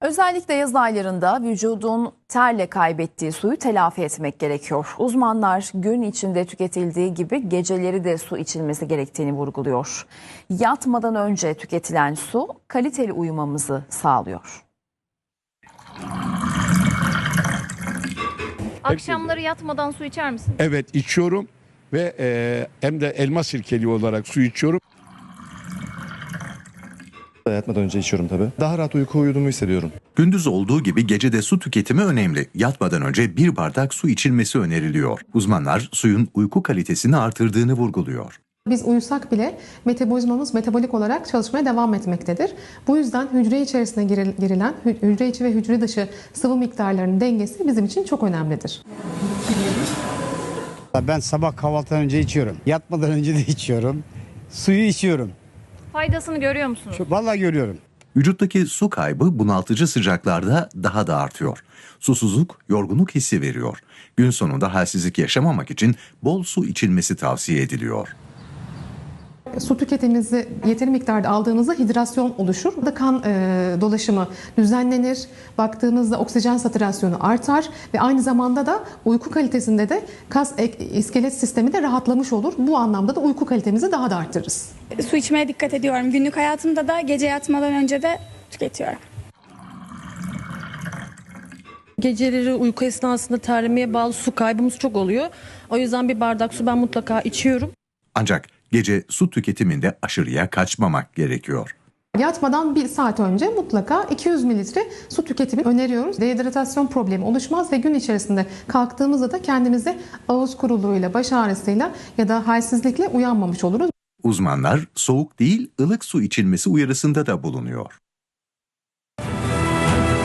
Özellikle yaz aylarında vücudun terle kaybettiği suyu telafi etmek gerekiyor. Uzmanlar gün içinde tüketildiği gibi geceleri de su içilmesi gerektiğini vurguluyor. Yatmadan önce tüketilen su kaliteli uyumamızı sağlıyor. Akşamları yatmadan su içer misin? Evet içiyorum ve e, hem de elma sirkeli olarak su içiyorum. Yatmadan önce içiyorum tabii. Daha rahat uyku uyuduğumu hissediyorum. Gündüz olduğu gibi gece de su tüketimi önemli. Yatmadan önce bir bardak su içilmesi öneriliyor. Uzmanlar suyun uyku kalitesini artırdığını vurguluyor. Biz uyusak bile metabolizmamız metabolik olarak çalışmaya devam etmektedir. Bu yüzden hücre içerisine giril- girilen hü- hücre içi ve hücre dışı sıvı miktarlarının dengesi bizim için çok önemlidir. Ben sabah kahvaltıdan önce içiyorum. Yatmadan önce de içiyorum. Suyu içiyorum. Faydasını görüyor musunuz? Şu- Vallahi görüyorum. Vücuttaki su kaybı bunaltıcı sıcaklarda daha da artıyor. Susuzluk, yorgunluk hissi veriyor. Gün sonunda halsizlik yaşamamak için bol su içilmesi tavsiye ediliyor. Su tüketimimizi yeteri miktarda aldığımızda hidrasyon oluşur. Burada kan e, dolaşımı düzenlenir. Baktığımızda oksijen satürasyonu artar ve aynı zamanda da uyku kalitesinde de kas ek- iskelet sistemi de rahatlamış olur. Bu anlamda da uyku kalitemizi daha da arttırırız. Su içmeye dikkat ediyorum. Günlük hayatımda da gece yatmadan önce de tüketiyorum. Geceleri uyku esnasında terlemeye bağlı su kaybımız çok oluyor. O yüzden bir bardak su ben mutlaka içiyorum. Ancak gece su tüketiminde aşırıya kaçmamak gerekiyor. Yatmadan bir saat önce mutlaka 200 mililitre su tüketimi öneriyoruz. Dehidratasyon problemi oluşmaz ve gün içerisinde kalktığımızda da kendimize ağız kuruluğuyla, baş ağrısıyla ya da halsizlikle uyanmamış oluruz. Uzmanlar soğuk değil ılık su içilmesi uyarısında da bulunuyor.